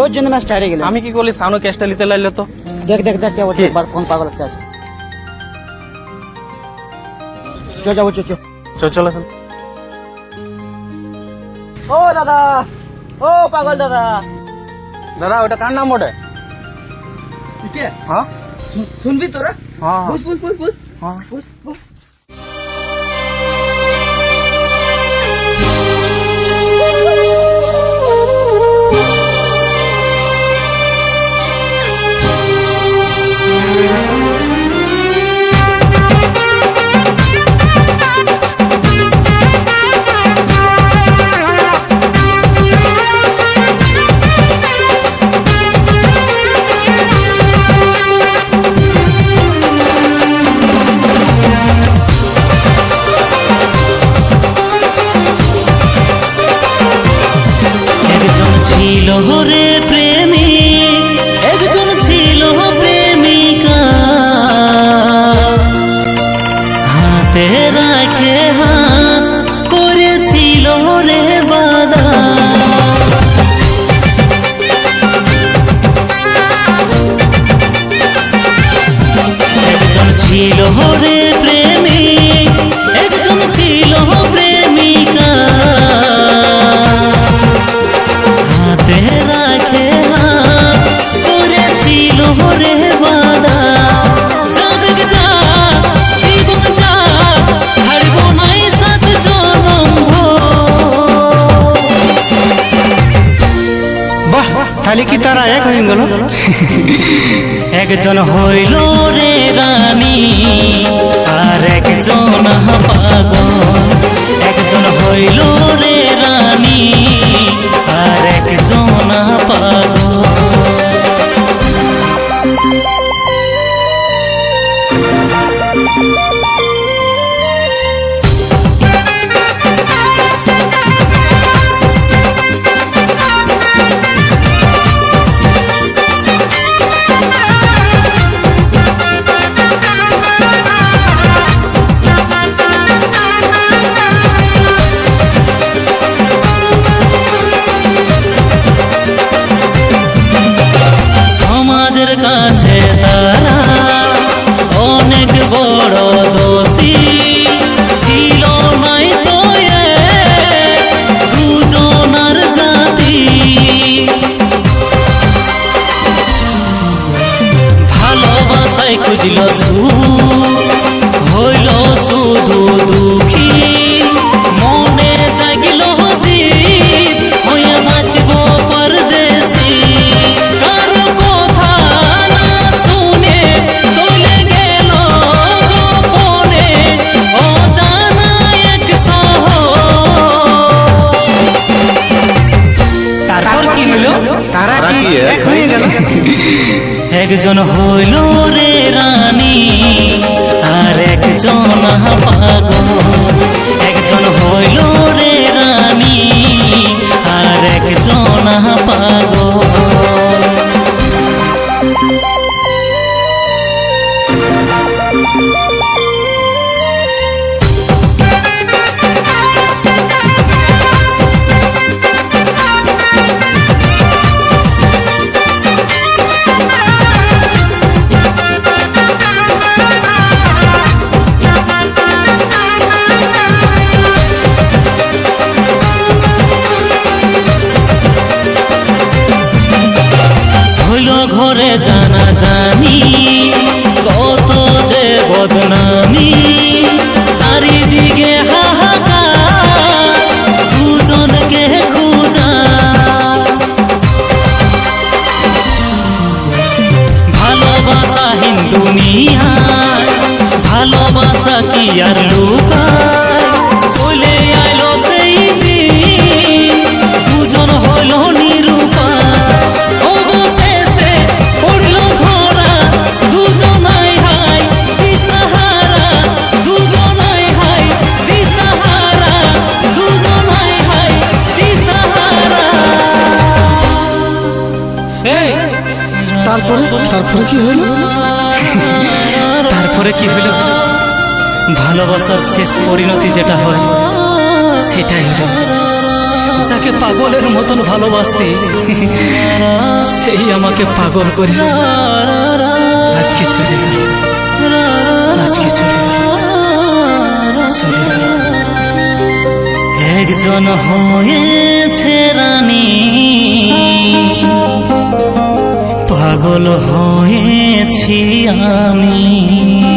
তোর জন্য ম্যাচটা হারিয়ে গেলাম। আমি কি করলি? সানু ক্যাশটা নিতে লাগল তো। দেখ দেখ দেখ কে বলছে একবার কোন পাগল আছে। চল যাব চল চল। চল এখন ও দাদা! ও পাগল দাদা! দাদা ওটা কার নাম ওটা হ্যাঁ? শুনবি তোরা? হ্যাঁ। বুঝ বুঝ বুঝ বুঝ হ্যাঁ। বুঝ বুঝ তারা এক হয়ে গেল একজন হইল রে রানী আর একজন পাগল। একজন হইল রে সমাজের একজন হইল রে রানী আর একজন পাগল একজন হইল রে তারপরে? তারপরে কি হলো? তারপরে কি হলো? ভালোবাসার শেষ পরিণতি যেটা হয়, সেটাই হলো যাকে পাগলের মতন ভালোবাসতে, সেই আমাকে পাগল করে আজকে চলে গেল। আজকে চলে গেল। চলে গেল। একজন হয়েছে রানী। পাগল হয়েছি আমি।